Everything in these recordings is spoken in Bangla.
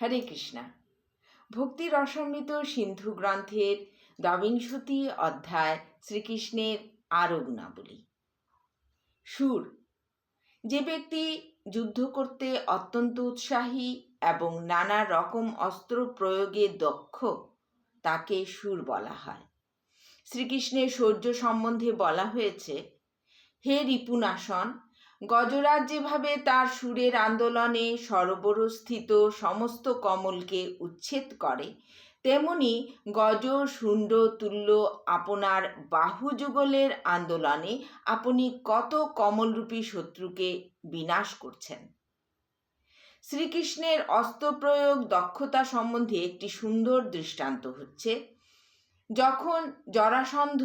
হরে কৃষ্ণা। ভক্তি রসামৃত সিন্ধু গ্রন্থের দ্বাবিংশতি অধ্যায় শ্রীকৃষ্ণের আরও গুণাবলী সুর। যে ব্যক্তি যুদ্ধ করতে অত্যন্ত উৎসাহী এবং নানা রকম অস্ত্র প্রয়োগে দক্ষ, তাকে সুর বলা হয়। শ্রীকৃষ্ণের শৌর্য সম্বন্ধে বলা হয়েছে, হে রিপুনাশন গজরাজ যেভাবে তার সুরের আন্দোলনে সরোবরস্থিত সমস্ত কমলকে উচ্ছেদ করে, তেমনি গজ, শুণ্ড, তুল্য আপনার বাহুযুগলের আন্দোলনে আপনি কত কমলরূপী শত্রুকে বিনাশ করছেন। শ্রীকৃষ্ণের অস্ত্রপ্রয়োগ দক্ষতা সম্বন্ধে একটি সুন্দর দৃষ্টান্ত হচ্ছে। যখন জরাসন্ধ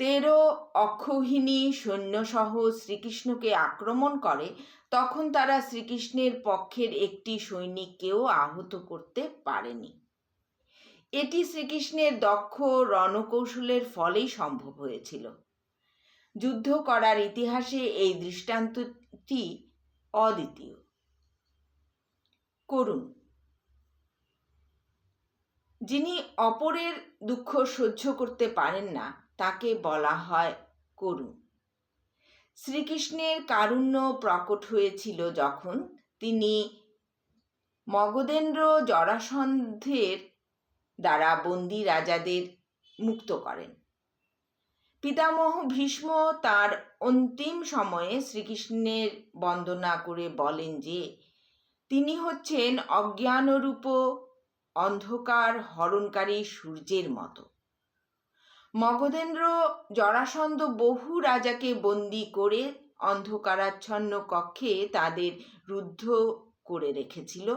তেরো অক্ষৌহিনী সৈন্যসহ শ্রীকৃষ্ণকে আক্রমণ করে, তখন তারা শ্রীকৃষ্ণের পক্ষের একটি সৈনিককেও আহত করতে পারেনি। এটি শ্রীকৃষ্ণের দক্ষ রণকৌশলের ফলেই সম্ভব হয়েছিল। যুদ্ধ করার ইতিহাসে এই দৃষ্টান্তটি অদ্বিতীয়। করুন। যিনি অপরের দুঃখ সহ্য করতে পারেন না তাকে বলা হয় করুণ শ্রীকৃষ্ণের কারুণ্য প্রকট হয়েছিল যখন তিনি মগধেন্দ্র জরাসন্ধের দ্বারা বন্দি রাজাদের মুক্ত করেন। পিতামহ ভীষ্ম তার অন্তিম সময়ে শ্রীকৃষ্ণের বন্দনা করে বলেন যে, তিনি হচ্ছেন অজ্ঞানরূপ অন্ধকার হরণকারী সূর্যের মতো। মগধেন্দ্র জরাসন্ধ বহু রাজাকে বন্দি করে অন্ধকারাচ্ছন্ন কক্ষে তাদের রুদ্ধ করে রেখেছিল।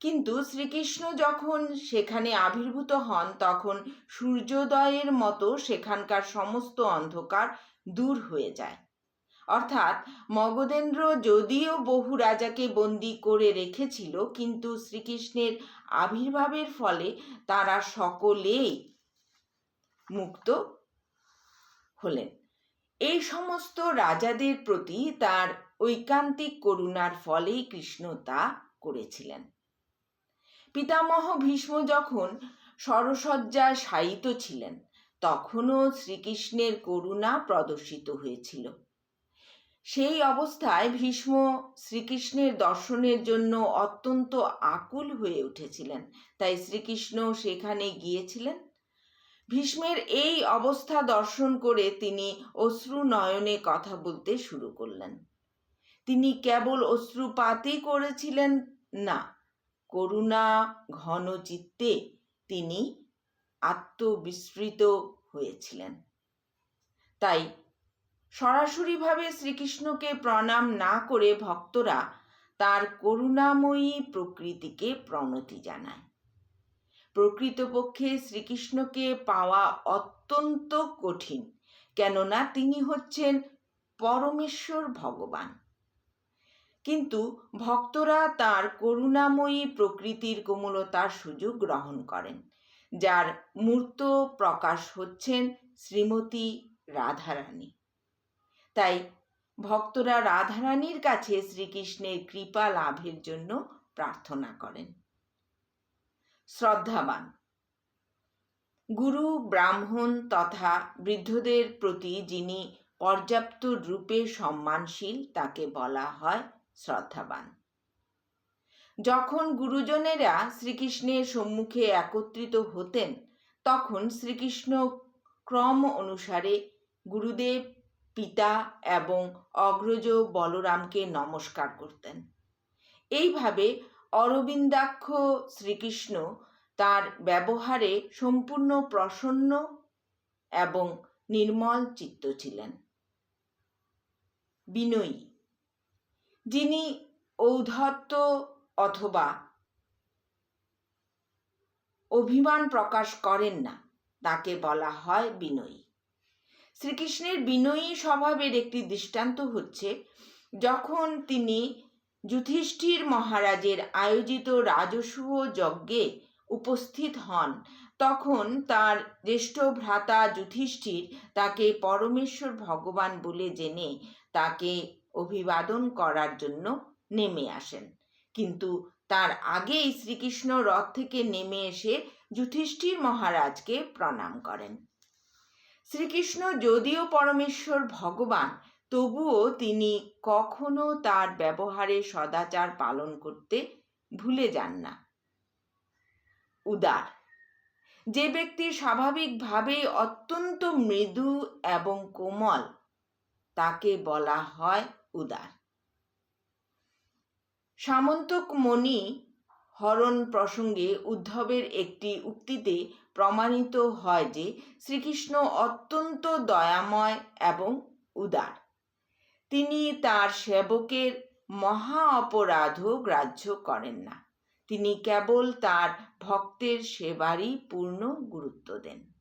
কিন্তু শ্রীকৃষ্ণ যখন সেখানে আবির্ভূত হন, তখন সূর্যোদয়ের মতো সেখানকার সমস্ত অন্ধকার দূর হয়ে যায়। অর্থাৎ মগধেন্দ্র যদিও বহু রাজাকে বন্দি করে রেখেছিল, কিন্তু শ্রীকৃষ্ণের আবির্ভাবের ফলে তারা সকলেই মুক্ত হলেন। এই সমস্ত রাজাদের প্রতি তার ঐকান্তিক করুণার ফলেই কৃষ্ণ তা করেছিলেন। পিতামহ ভীষ্ম যখন সরসজ্জায় শায়িত ছিলেন, তখনও শ্রীকৃষ্ণের করুণা প্রদর্শিত হয়েছিল। সেই অবস্থায় ভীষ্ম শ্রীকৃষ্ণের দর্শনের জন্য অত্যন্ত আকুল হয়ে উঠেছিলেন। তাই শ্রীকৃষ্ণ সেখানে গিয়েছিলেন। ভীষ্মের এই অবস্থা দর্শন করে তিনি অশ্রু নয়নে কথা বলতে শুরু করলেন। তিনি কেবল অশ্রুপাতই করেছিলেন না, করুণা ঘন চিত্তে তিনি আত্মবিস্মৃত হয়েছিলেন। তাই সরাসরিভাবে শ্রীকৃষ্ণকে প্রণাম না করে ভক্তরা তার করুণাময়ী প্রকৃতিকে প্রণতি জানায়। প্রকৃতপক্ষে শ্রীকৃষ্ণকে পাওয়া অত্যন্ত কঠিন, কেননা তিনি হচ্ছেন পরমেশ্বর ভগবান। কিন্তু ভক্তরা তার করুণাময়ী প্রকৃতির কোমলতার সুযোগ গ্রহণ করেন, যার মূর্ত প্রকাশ হচ্ছেন শ্রীমতী রাধারানী। তাই ভক্তরা রাধারানীর কাছে শ্রীকৃষ্ণের কৃপা লাভের জন্য প্রার্থনা করেন। শ্রদ্ধাবান। গুরু, ব্রাহ্মণ তথা বৃদ্ধদের প্রতি যিনি পর্যাপ্ত রূপে সম্মানশীল, তাকে বলা হয় শ্রদ্ধাবান। যখন গুরুজনেরা শ্রীকৃষ্ণের সম্মুখে একত্রিত হতেন, তখন শ্রীকৃষ্ণ ক্রম অনুসারে গুরুদেব, পিতা এবং অগ্রজ বলরামকে নমস্কার করতেন। এইভাবে অরবিন্দাক্ষ শ্রীকৃষ্ণ তার ব্যবহারে সম্পূর্ণ প্রসন্ন এবং নির্মল চিত্ত ছিলেন। বিনয়ী, যিনি ঔদ্ধত্য অথবা অভিমান প্রকাশ করেন না, তাকে বলা হয় বিনয়ী। শ্রীকৃষ্ণের বিনয়ী স্বভাবের একটি দৃষ্টান্ত হচ্ছে, যখন তিনি যুধিষ্ঠির মহারাজের আয়োজিত রাজসূহ যজ্ঞে উপস্থিত হন। তখন তার জ্যেষ্ঠ ভ্রাতা যুধিষ্ঠির তাকে পরমেশ্বর ভগবান বলে জেনে তাকে অভিবাদন করার জন্য নেমে আসেন। কিন্তু তার আগেই শ্রীকৃষ্ণ রথ থেকে নেমে এসে যুধিষ্ঠির মহারাজকে প্রণাম করেন। শ্রীকৃষ্ণ যদিও পরমেশ্বর ভগবান তবুও তিনি কখনো তার ব্যবহারে সদাচার পালন করতে ভুলে যান না। উদার। যে ব্যক্তি স্বাভাবিকভাবেই অত্যন্ত মৃদু এবং কোমল, তাকে বলা হয় উদার। সামন্তক মণি হরণ প্রসঙ্গে উদ্ধবের একটি উক্তিতে প্রমাণিত হয় যে শ্রীকৃষ্ণ অত্যন্ত দয়াময় এবং উদার। তিনি তার সেবকের মহা অপরাধও গ্রাহ্য করেন না। তিনি কেবল তার ভক্তের সেবারই পূর্ণ গুরুত্ব দেন।